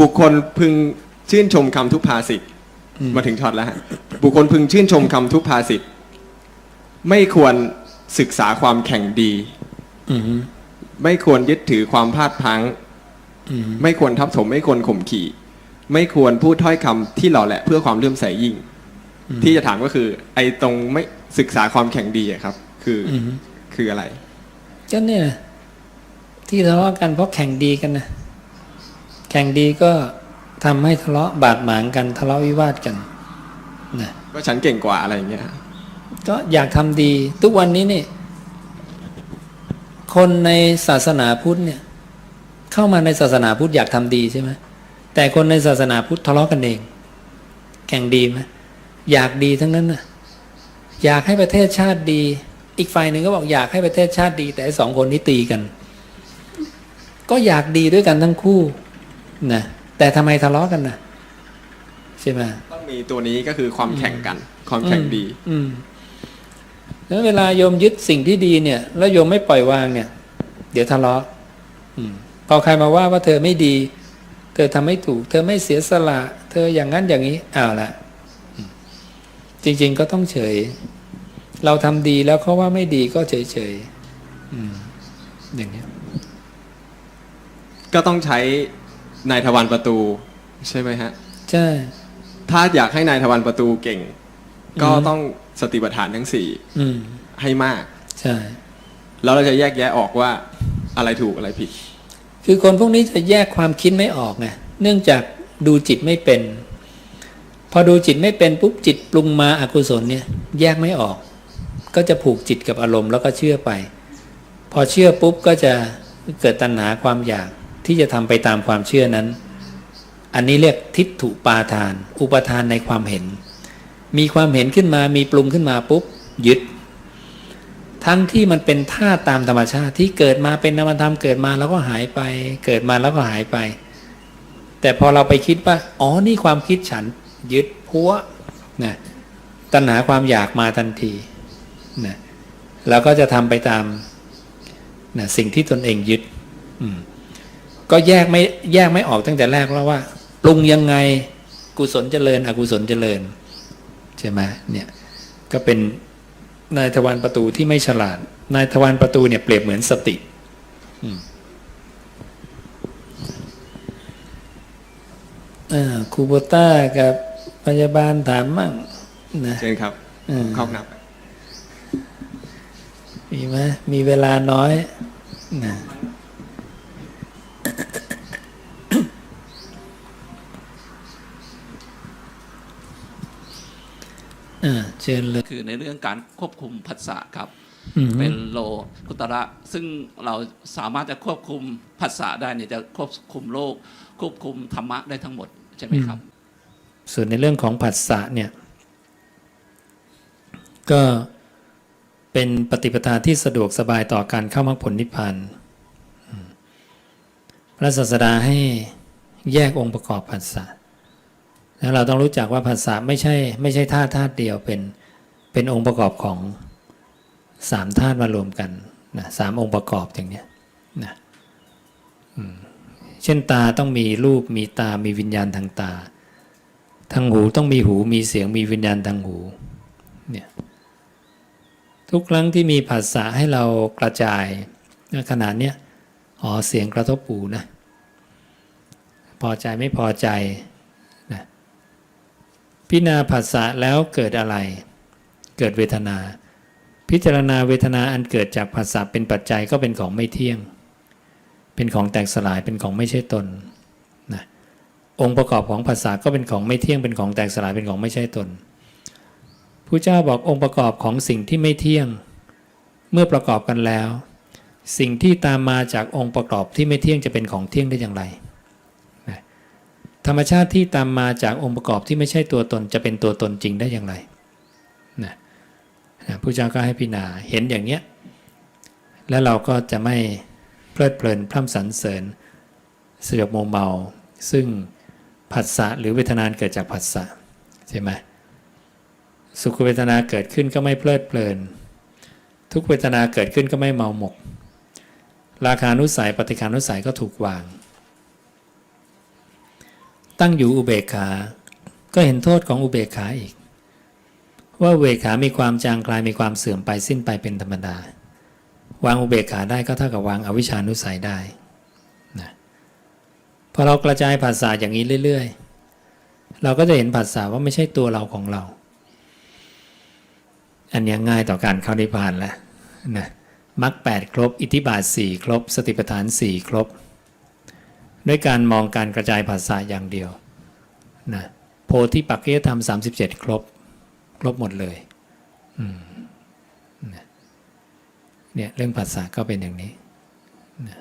บุคคลพึงชื่นชมคำทุพภาษิตมาถึงช็อตแล้วฮะบุคคลพึงชื่นชมคำทุพภาษิตไม่ควรศึกษาความแข่งดีอืมไม่ควรยึดถือความพลาดพลั้งอืมไม่ควรทับถมไม่ควรข่มขี่ ไม่ควรพูดถ้อยคำที่หล่อแหละเพื่อความเลื่อมใสยิ่ง ที่จะถามก็คือ ไอ้ตรงไม่ศึกษาความแข่งดีอะครับ คือออืมคืออะไรก็เนี่ยที่ทะเลาะกันเพราะแข่งดีกันนะ แข่งดีก็ทำให้ทะเลาะบาดหมางกันทะเลาะวิวาทกันนะก็ฉันเก่งกว่าอะไรอย่างเงี้ยก็อยากทำดีทุกวันนี้นี่ คนในศาสนาพุทธเนี่ย เข้ามาในศาสนาพุทธอยากทำดีใช่ไหมแต่คนในศาสนาพุทธทะเลาะกันเอง แข่งดีไหมอยากดีทั้งนั้นน่ะอยากให้ประเทศชาติดี อีกฝ่ายหนึ่งก็บอกอยากให้ประเทศชาติดี แต่ไอ้สองคนนี้ตีกัน ก็อยากดีด้วยกันทั้งคู่ นะแต่ทำไมทะเลาะกันนะใช่ไหมต้องมีตัวนี้ก็คือความแข่งกัน ความแข่งดี อืมแล้วเวลาโยมยึดสิ่งที่ดีเนี่ย แล้วโยมไม่ปล่อยวางเนี่ย เดี๋ยวทะเลาะอืมพอใครมาว่าว่าเธอไม่ดี เธอทำไม่ถูก เธอไม่เสียสละ เธออย่างนั้นอย่างนี้อ้าวละอืมจริง ๆ ก็ต้องเฉย เราทำดีแล้วเขาว่าไม่ดีก็เฉยเฉยๆอืมอย่างนี้ยก็ต้องใช้ นายทวันประตู ใช่ไหมฮะ ใช่ ถ้าอยากให้นายทวันประตูเก่ง ก็อืมต้องสติปัฏฐานทั้งสี่อืม ให้มาก ใช่ แล้วเราจะแยกแยะออกว่าอะไรถูกอะไรผิด คือคนพวกนี้จะแยกความคิดไม่ออกไงเนื่องจากดูจิตไม่เป็น พอดูจิตไม่เป็นปุ๊บจิตปรุงมาอากุศลเนี่ย แยกไม่ออก ก็จะผูกจิตกับอารมณ์แล้วก็เชื่อไป พอเชื่อปุ๊บก็จะเกิดตัณหาความอยาก ที่จะทำไปตามความเชื่อนั้น อันนี้เรียกทิฏฐุปาทาน อุปทานในความเห็น มีความเห็นขึ้นมามีปรุงขึ้นมาปุ๊บยึด ทั้งที่มันเป็นธาตุตามธรรมชาติที่เกิดมาเป็นนามธรรมเกิดมาแล้วก็หายไป เกิดมาแล้วก็หายไป แต่พอเราไปคิดว่าอ๋อนี่ความคิดฉันยึดพัวนะตัณหาความอยากมาทันทีนะแล้วก็จะทำไปตามนะสิ่งที่ตนเองยึด อืม ก็แยกไม่แยกไม่ออกตั้งแต่แรกแล้วว่า ปรุงยังไงกุศลเจริญ อกุศลเจริญ ใช่ไหมเนี่ยก็เป็นนายทวารประตูที่ไม่ฉลาด นายทวารประตูเนี่ยเปรียบเหมือนสติอืมอ่าครูโบต้ากับพยาบาลถามมั่งนะเช่นครับอืมเข้านับ มีไหมมีเวลาน้อยนะ เชิญเลยคือในเรื่องการควบคุมผัสสะครับอืมเป็นโลกุตระซึ่งเราสามารถจะควบคุมผัสสะได้เนี่ยจะควบคุมโลก ควบคุมธรรมะได้ทั้งหมดใช่ไหมครับ ส่วนในเรื่องของผัสสะเนี่ย ก็เป็นปฏิปทาที่สะดวกสบายต่อการเข้ามรรคผลนิพพานอืมพระศาสดาให้แยกองค์ประกอบผัสสะ แล้วเราต้องรู้จักว่าผัสสะไม่ใช่ไม่ใช่ธาตุธาตุเดียวเป็นเป็นองค์ประกอบของสามธาตุมารวมกันนะสามองค์ประกอบอย่างเนี้ยนะเช่นตาต้องมีรูปมีตามีวิญญาณทางตา ทางหูต้องมีหูมีเสียงมีวิญญาณทางหูเนี่ยทุกครั้งที่มีผัสสะให้เรากระจายขนาดเนี้ยอ๋อเสียงกระทบหูนะพอใจไม่พอใจ พิจารณาผัสสะแล้วเกิดอะไร เกิดเวทนา พิจารณาเวทนาอันเกิดจากผัสสะเป็นปัจจัยก็เป็นของไม่เที่ยง เป็นของแตกสลายเป็นของไม่ใช่ตนนะองค์ประกอบของภาษาก็เป็นของไม่เที่ยงเป็นของแตกสลายเป็นของไม่ใช่ตนผู้เจ้าบอกองค์ประกอบของสิ่งที่ไม่เที่ยง เมื่อประกอบกันแล้ว สิ่งที่ตามมาจากองค์ประกอบที่ไม่เที่ยงจะเป็นของเที่ยงได้อย่างไร ธรรมชาติที่ตามมาจากองค์ประกอบที่ไม่ใช่ตัวตนจะเป็นตัวตนจริงได้อย่างไรนะนะผู้เจ้าก็ให้พิจารณาเห็นอย่างเนี้ยแล้วเราก็จะไม่เพลิดเพลินพร่ำสรรเสริญสยบโมเมา ซึ่งผัสสะหรือเวทนานเกิดจากผัสสะใช่ไหมสุขเวทนาเกิดขึ้นก็ไม่เพลิดเพลิน ทุกเวทนาเกิดขึ้นก็ไม่เมาหมก ราคานุสัยปฏิคานุสัยก็ถูกวาง ตั้งอยู่อุเบกขา ก็เห็นโทษของอุเบกขาอีก ว่าอุเบกขามีความจางคลายมีความเสื่อมไปสิ้นไปเป็นธรรมดา วางอุเบกขาได้ก็เท่ากับวางอวิชานุสัยได้นะพอเรากระจายภาษาอย่างนี้เรื่อย ๆ เราก็จะเห็นภาษาว่าไม่ใช่ตัวเราของเรา อันนี้ง่ายต่อการเข้านิพพานแล้วนะมรรคแปดครบ อิทธิบาทสี่ครบ สติปัฏฐานสี่ครบ ด้วยการมองการกระจายภาษาอย่างเดียวนะโพธิปักจยธรรม37ครบ ครบหมดเลยเนี่ยเรื่องภาษาก็เป็นอย่างนี้นะ